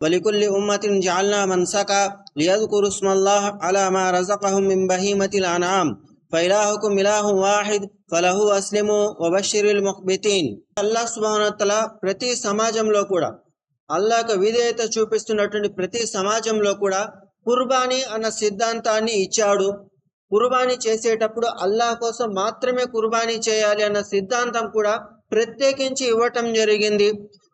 ولكل أمة جعلنا منسكا ليذكروا اسم الله على ما رزقهم من بهيمة الأنعام فإلهكم إله واحد فله أسلموا وبشر المخبتين అల్లాహ్ సుబానతల ప్రతి సమాజంలో కూడా అల్లాహకు విధేయత చూపిస్తున్నటువంటి ప్రతి సమాజంలో కూడా కుర్బానీ అన్న సిద్ధాంతాన్ని ఇచ్చాడు కుర్బానీ చేసేటప్పుడు అల్లాహ్ కోసం మాత్రమే కుర్బానీ చేయాలి అన్న సిద్ధాంతం కూడా ప్రత్యేకించి ఇవ్వటం జరిగింది.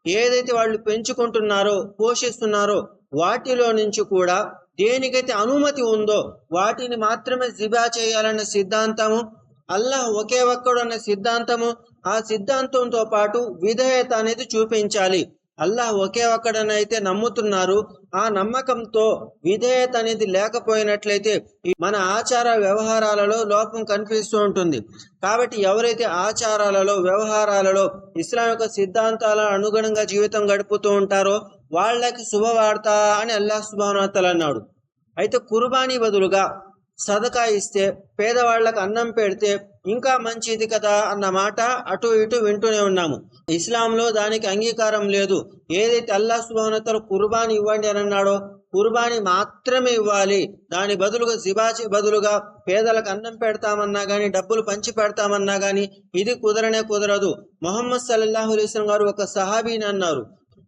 ఏదైతే వాళ్ళు పెంచుకుంటున్నారో పోషిస్తున్నారో వాటిలో నుంచి కూడా దేనికైతే అనుమతి ఉందో వాటిని మాత్రమే జిబా చేయాలన్న సిద్ధాంతము అల్లాహ్ ఒకే ఒక్కడు అన్న సిద్ధాంతము ఆ సిద్ధాంతంతో పాటు విధేయత అనేది చూపించాలి. అల్లాహ్ ఒకే ఒక్కడనైతే నమ్ముతున్నారు. ఆ నమ్మకంతో విధేయత అనేది లేకపోయినట్లయితే మన ఆచార వ్యవహారాలలో లోపం కనిపిస్తూ ఉంటుంది. కాబట్టి ఎవరైతే ఆచారాలలో వ్యవహారాలలో ఇస్లాం యొక్క సిద్ధాంతాల అనుగుణంగా జీవితం గడుపుతూ ఉంటారో వాళ్ళకి శుభవార్త అని అల్లాహ్ శుభవార్తలు అన్నాడు. అయితే కుర్బానీ బదులుగా సదకా ఇస్తే పేదవాళ్ళకు అన్నం పెడితే ఇంకా మంచిది కదా అన్న మాట అటు ఇటు వింటూనే ఉన్నాము. ఇస్లాంలో దానికి అంగీకారం లేదు. ఏదైతే అల్లా సుభానతలు కుర్బానీ ఇవ్వండి అని అన్నాడో కుర్బానీ మాత్రమే ఇవ్వాలి. దాని బదులుగా జిబాచి బదులుగా పేదలకు అన్నం పెడతామన్నా కానీ డబ్బులు పంచి పెడతామన్నా గానీ ఇది కుదరనే కుదరదు. మొహమ్మద్ సల్లాహు అలీస్లం గారు ఒక సహాబీని అన్నారు.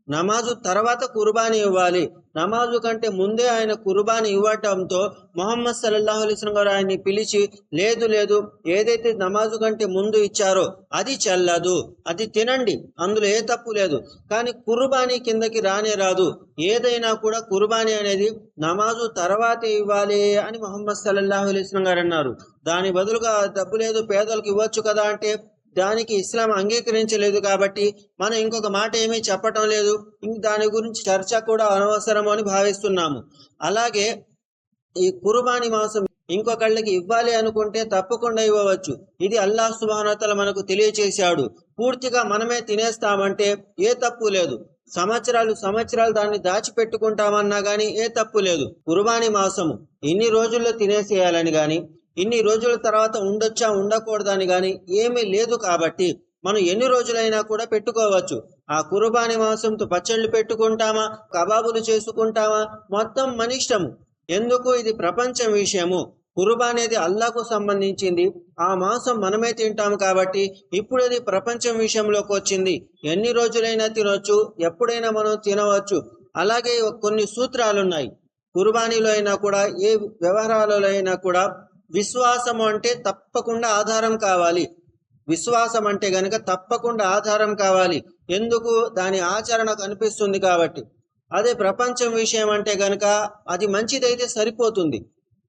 నమాజు తర్వాత కుర్బానీ ఇవ్వాలి. నమాజు కంటే ముందే ఆయన కుర్బానీ ఇవ్వటంతో మొహమ్మద్ సల్లాహు అలిస్లం గారు ఆయన్ని పిలిచి లేదు లేదు ఏదైతే నమాజు కంటే ముందు ఇచ్చారో అది చల్లదు అది తినండి అందులో ఏ తప్పు లేదు. కానీ కుర్బానీ కిందకి రానే రాదు. ఏదైనా కూడా కుర్బానీ అనేది నమాజు తర్వాతే ఇవ్వాలి అని మొహమ్మద్ సల్లాహు అలిస్లం గారు అన్నారు. దాని బదులుగా డబ్బు లేదు పేదలకు ఇవ్వచ్చు కదా అంటే దానికి ఇస్లాం అంగీకరించలేదు కాబట్టి మనం ఇంకొక మాట ఏమీ చెప్పటం లేదు. దాని గురించి చర్చ కూడా అనవసరము అని భావిస్తున్నాము. అలాగే ఈ కుర్బానీ మాంసం ఇంకొకళ్ళకి ఇవ్వాలి అనుకుంటే తప్పకుండా ఇవ్వవచ్చు. ఇది అల్లాహ్ సుబానతల మనకు తెలియచేశాడు. పూర్తిగా మనమే తినేస్తామంటే ఏ తప్పు లేదు. సంవత్సరాలు సంవత్సరాలు దాన్ని దాచిపెట్టుకుంటామన్నా గాని ఏ తప్పు లేదు. కుర్బానీ మాసము. ఇన్ని రోజుల్లో తినేసేయాలని గాని ఇన్ని రోజుల తర్వాత ఉండొచ్చా ఉండకూడదని గాని ఏమీ లేదు కాబట్టి మనం ఎన్ని రోజులైనా కూడా పెట్టుకోవచ్చు. ఆ కుర్బానీ మాంసంతో పచ్చళ్ళు పెట్టుకుంటామా కబాబులు చేసుకుంటామా? మొత్తం మనిష్టము. ఎందుకు ఇది ప్రపంచం విషయము? కురుబా అనేది అల్లాకు సంబంధించింది. ఆ మాంసం మనమే తింటాం కాబట్టి ఇప్పుడు అది ప్రపంచం విషయంలోకి వచ్చింది. ఎన్ని రోజులైనా తినొచ్చు ఎప్పుడైనా మనం తినవచ్చు. అలాగే కొన్ని సూత్రాలు ఉన్నాయి కుర్బానీలో అయినా కూడా ఏ వ్యవహారాలలో అయినా కూడా విశ్వాసం అంటే తప్పకుండా ఆధారం కావాలి. విశ్వాసం అంటే గనుక తప్పకుండా ఆధారం కావాలి. ఎందుకు? దాని ఆచరణ కనిపిస్తుంది కాబట్టి. అదే ప్రపంచం విషయం అంటే గనుక అది మంచిదైతే సరిపోతుంది.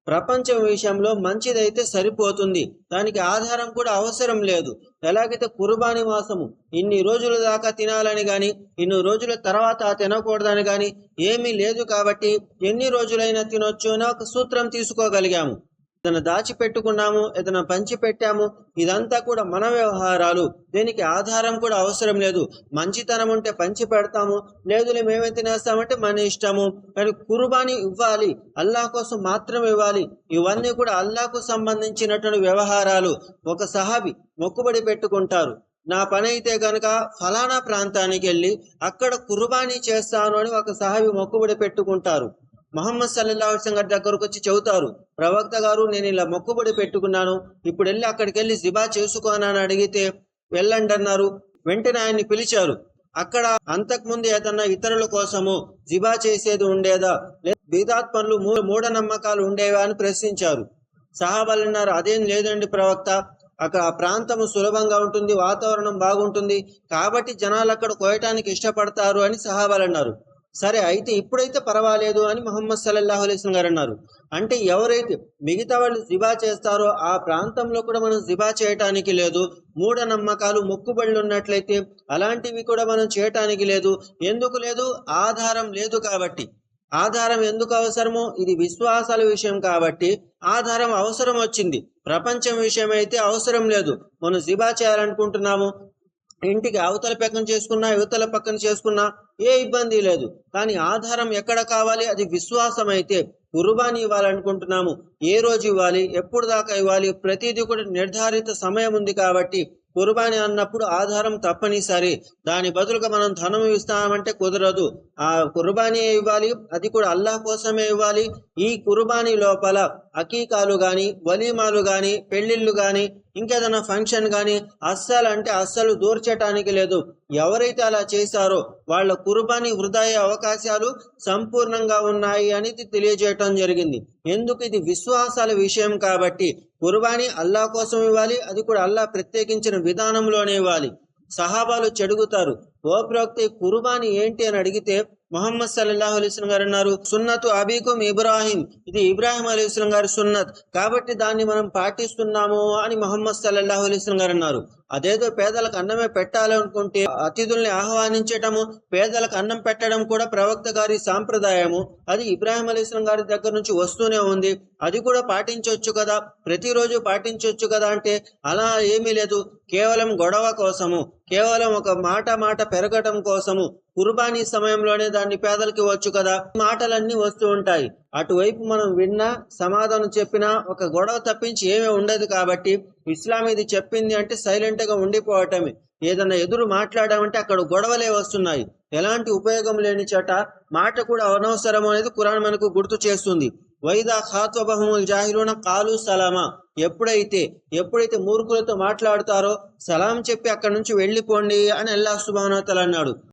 ప్రపంచం విషయంలో మంచిదైతే సరిపోతుంది. దానికి ఆధారం కూడా అవసరం లేదు. ఎలాగైతే కుర్బాని మాసము ఇన్ని రోజుల దాకా తినాలని కానీ ఇన్ని రోజుల తర్వాత తినకూడదని కానీ ఏమీ లేదు కాబట్టి ఎన్ని రోజులైనా తినొచ్చు అని ఒక సూత్రం తీసుకోగలిగాము. ఏదైనా దాచిపెట్టుకున్నాము ఏదైనా పంచి పెట్టాము ఇదంతా కూడా మన వ్యవహారాలు. దీనికి ఆధారం కూడా అవసరం లేదు. మంచితనం ఉంటే పంచి పెడతాము. లేదులే మేమే తినేస్తామంటే మన ఇష్టము. కానీ కుర్బానీ ఇవ్వాలి. అల్లాహ్ కోసం మాత్రం ఇవ్వాలి. ఇవన్నీ కూడా అల్లాకు సంబంధించినటువంటి వ్యవహారాలు. ఒక సహాబి మొక్కుబడి పెట్టుకుంటారు. నా పని అయితే గనక ఫలానా ప్రాంతానికి వెళ్ళి అక్కడ కుర్బానీ చేస్తాను అని ఒక సహాబి మొక్కుబడి పెట్టుకుంటారు. మహమ్మద్ సల్లా అలైహి గారి దగ్గరకు వచ్చి చెబుతారు ప్రవక్త గారు నేను ఇలా మొక్కుబడి పెట్టుకున్నాను ఇప్పుడు వెళ్ళి అక్కడికి వెళ్ళి జిబా చేసుకోనని అడిగితే వెళ్ళండి అన్నారు. వెంటనే ఆయన్ని పిలిచారు. అక్కడ అంతకుముందు ఏదన్నా ఇతరుల కోసము జిబా చేసేది ఉండేదా? లేదా బీదాత్ పనులు మూ- మూఢనమ్మకాలు ఉండేవా? అని ప్రశ్నించారు. సహాబాలు అన్నారు అదేం లేదండి ప్రవక్త అక్కడ ఆ ప్రాంతము సులభంగా ఉంటుంది వాతావరణం బాగుంటుంది కాబట్టి జనాలు అక్కడ కోయటానికి ఇష్టపడతారు అని సహాబాలు అన్నారు. సరే అయితే ఇప్పుడైతే పర్వాలేదు అని మొహమ్మద్ సల్లల్లాహు అలైస్లం గారు అన్నారు అంటే ఎవరైతే మిగతా వాళ్ళు జిబా చేస్తారో ఆ ప్రాంతంలో కూడా మనం జిబా చేయటానికి లేదు. మూఢనమ్మకాలు మొక్కుబళ్ళు ఉన్నట్లయితే అలాంటివి కూడా మనం చేయటానికి లేదు. ఎందుకు లేదు? ఆధారం లేదు కాబట్టి. ఆధారం ఎందుకు అవసరమో? ఇది విశ్వాసాల విషయం కాబట్టి ఆధారం అవసరం వచ్చింది. ప్రపంచం విషయం అయితే అవసరం లేదు. మనం జిబా చేయాలనుకుంటున్నాము. ఇంటికి అవతల పక్కన చేసుకున్నా యువతల పక్కన చేసుకున్నా ఏ ఇబ్బంది లేదు. కానీ ఆధారం ఎక్కడ కావాలి? అది విశ్వాసం అయితే కుర్బానీ ఇవ్వాలనుకుంటున్నాము. ఏ రోజు ఇవ్వాలి? ఎప్పుడు దాకా ఇవ్వాలి? ప్రతిదీ కూడా నిర్ధారిత సమయం ఉంది కాబట్టి కుర్బానీ అన్నప్పుడు ఆధారం తప్పనిసరి. దాని బదులుగా మనం ధనం ఇస్తామంటే కుదరదు. ఆ కుర్బానీ ఇవ్వాలి. అది కూడా అల్లాహ్ కోసమే ఇవ్వాలి. ఈ కుర్బానీ లోపల అకీకాలు గాని వలీమాలు గాని పెళ్ళిళ్ళు గాని ఇంకేదైనా ఫంక్షన్ గాని అస్సలు అంటే అస్సలు దూర్చటానికి లేదు. ఎవరైతే అలా చేశారో వాళ్ళ కుర్బానీ వృధా అవకాశాలు సంపూర్ణంగా ఉన్నాయి అనేది తెలియజేయటం జరిగింది. ఎందుకు? ఇది విశ్వాసాల విషయం కాబట్టి. కుర్బానీ అల్లా కోసం ఇవ్వాలి. అది కూడా అల్లా ప్రత్యేకించిన విధానంలోనే ఇవ్వాలి. సహాబాలు చెడుగుతారు. ఓ ప్రవక్త కుర్బానీ ఏంటి అని అడిగితే మొహమ్మద్ సల్లాహు అలీస్లం గారు అన్నారు సున్నత్ అబీకుం ఇబ్రాహిం. ఇది ఇబ్రాహిం అలీస్లం గారి సున్నత్. కాబట్టి దాన్ని మనం పాటిస్తున్నాము అని మొహమ్మద్ సల్లాహు అలీస్లం గారు అన్నారు. అదేదో పేదలకు అన్నమే పెట్టాలనుకుంటే అతిథుల్ని ఆహ్వానించటము పేదలకు అన్నం పెట్టడం కూడా ప్రవక్త గారి సాంప్రదాయము. అది ఇబ్రాహిం అలీస్లం గారి దగ్గర నుంచి వస్తూనే ఉంది. అది కూడా పాటించవచ్చు కదా? ప్రతిరోజు పాటించవచ్చు కదా అంటే అలా ఏమీ లేదు. కేవలం గొడవ కోసము కేవలం ఒక మాట మాట పెరగటం కోసము. కుర్బానీ సమయంలోనే దాన్ని పేదలకి ఇవ్వచ్చు కదా? మాటలన్నీ వస్తూ ఉంటాయి. అటువైపు మనం విన్నా సమాధానం చెప్పినా ఒక గొడవ తప్పించి ఏమీ ఉండదు కాబట్టి ఇస్లాం ఇది చెప్పింది అంటే సైలెంట్గా ఉండిపోవటమే. ఏదన్నా ఎదురు మాట్లాడామంటే అక్కడ గొడవలే వస్తున్నాయి. ఎలాంటి ఉపయోగం లేని చట మాట కూడా అనవసరం అనేది కురాన్ మనకు గుర్తు చేస్తుంది. వైదా ఖాత్వబహముల్ జాహిరున కాలు సలామా. ఎప్పుడైతే ఎప్పుడైతే మూర్ఖులతో మాట్లాడతారో సలాం చెప్పి అక్కడ నుంచి వెళ్ళిపోండి అని అల్లాహ్ సుబానోతలు అన్నాడు.